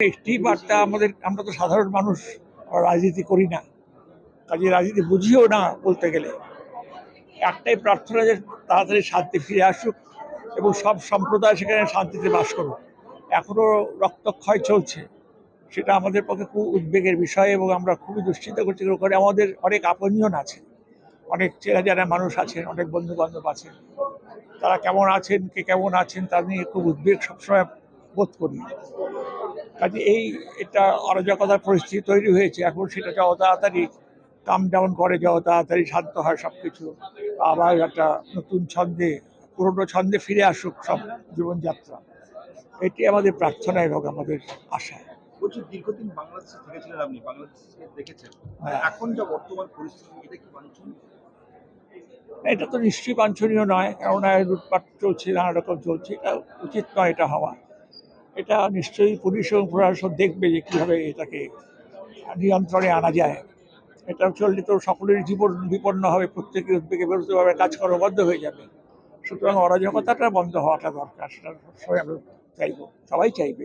একটি বার্তা আমাদের, আমরা তো সাধারণ মানুষ রাজনীতি করি না। কাজে রাজনীতি বুঝিও না বলতে গেলে। একটাই প্রার্থনা যে তাড়াতাড়ি শান্তি ফিরে আসুক এবং সব সম্প্রদায় সেখানে শান্তিতে বাস করুক। এখনও রক্তক্ষয় চলছে। সেটা আমাদের পক্ষে খুব উদ্বেগের বিষয় এবং আমরা খুবই দুশ্চিন্তা করছি। ওখানে আমাদের অনেক আপনজন আছে অনেক চেনা জানা মানুষ আছেন, অনেক বন্ধু বান্ধব আছেন। তারা কেমন আছেন, কে কেমন আছেন তা নিয়ে খুব উদ্বেগ সবসময় বোধ করি। কাজে এই এটা অরাজকতার পরিস্থিতি তৈরি হয়েছে। এখন সেটা যত তাড়াতাড়ি কাম ডাউন করে যত তাড়াতাড়ি শান্ত হয় সব কিছু আবার একটা নতুন ছন্দে পুরনো ছন্দে ফিরে আসুক সব জীবনযাত্রা। এটি আমাদের প্রার্থনা এবং আমাদের আশা। বলছি দীর্ঘদিন বাংলাদেশে থেকেছিলেন আপনি বাংলাদেশে দেখেছেন। হ্যাঁ। এখন যা বর্তমান পরিস্থিতি এটা কি বাঞ্ছনীয়? এটা তো নিশ্চয়ই বাঞ্ছনীয় নয় কেননা লুটপাট চলছে নানা রকম চলছে এটা উচিত নয় এটা হওয়া। এটা নিশ্চয়ই পুলিশ এবং প্রশাসন দেখবে যে কীভাবে এটাকে নিয়ন্ত্রণে আনা যায়। এটা চললে তো সকলের জীবন বিপন্ন হবে প্রত্যেকের উদ্বেগে হবে কাজকর্ম বন্ধ হয়ে যাবে। সুতরাং অরাজকতাটা বন্ধ হওয়াটা দরকার, সেটা সবাই আমরা চাইব, সবাই চাইবে।